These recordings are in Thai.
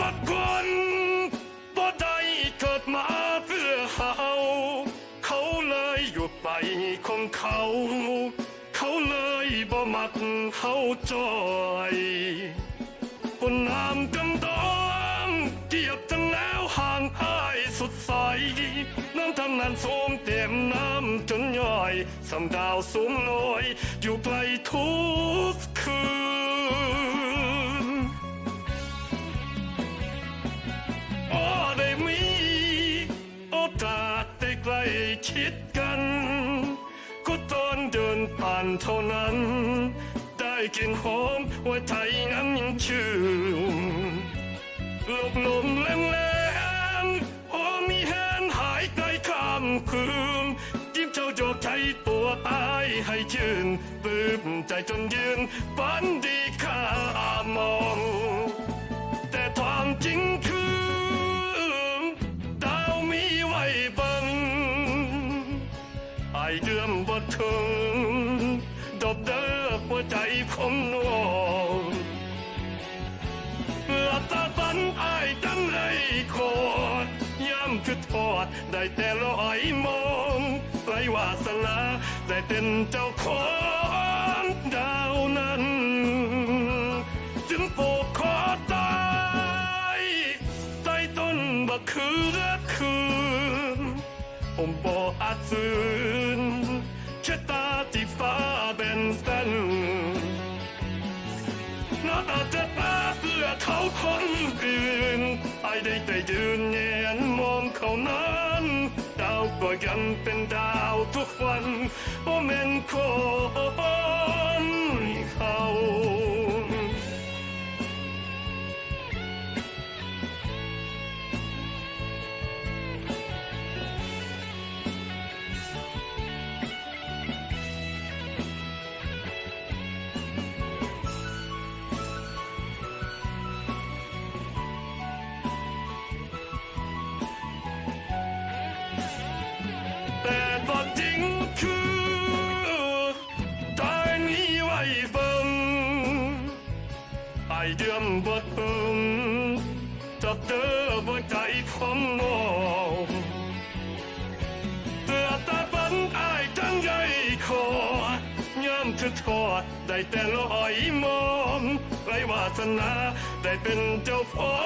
บกคนบ่ได้เกิดมาเพื่อเฮาเขาเลยหยุดไปของเขา เขาเลยบ่มักเฮาจอยบนน้ำกำดองเกียบทั้งแล้วห่างหายสุดใสน้ำทำนั้นสูมเต็มน้ำจนย่อยสำดาวสูงลอยอยู่ไกลทุกคืน ชิดกัน ก็ตอนเดินผ่านเท่านั้น ได้กลินหอมหัวใจนั้นยังชื่นลบลมแรงแรงๆโอ้มีแหนหายไกลข้ามคืนยิ้มเจ้าโจกใจตัวตายให้ชื่นปลื้มใจจนยืนฝันดี ดอกเด้อหัวใจของน้องหลับตาฝันไอายตั้งไรโคตรย้ำคือทอด ได้แต่ลอยมองไรวาสนาได้เป็นเจ้าของดาวนั้น จึงโปกคอตายใต้ต้นบักคือรักคืนผมบออาจฝืนชะตาที่ฟ้า คนอื่นไอได้แต่ยืนเงียนมองเขานั้น ดาวก็ยังเป็นดาวทุกวันโอเมนคน ไอเดือมบดเบิ่งจับเตอบนใจขององเตือตาบันอายจังใหญ่คอย่ำคือทอดได้แต่ลอยมองไรวาสนาได้เป็นเจ้าขอ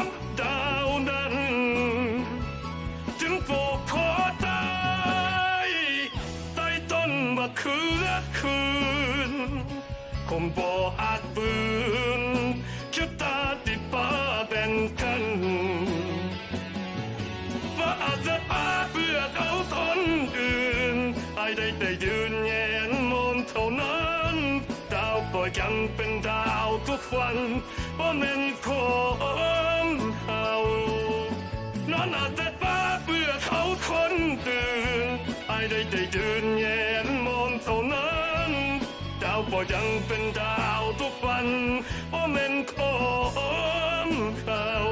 งดาวนั้นจึงโปกคอตายใต้ต้นมะเขือคืนคงบ่ ไอได้แต่ยืนแงนมองเท่านั้นดาวก็ยังเป็นดาวทุกวันว่าแม่นของเฮานอนอาจจะป้าเพื่อเขาคนตื่นไอได้แต่ยืนแงนมองเท่านั้นดาวก็ยังเป็นดาวทุกวันว่าแม่นของเขา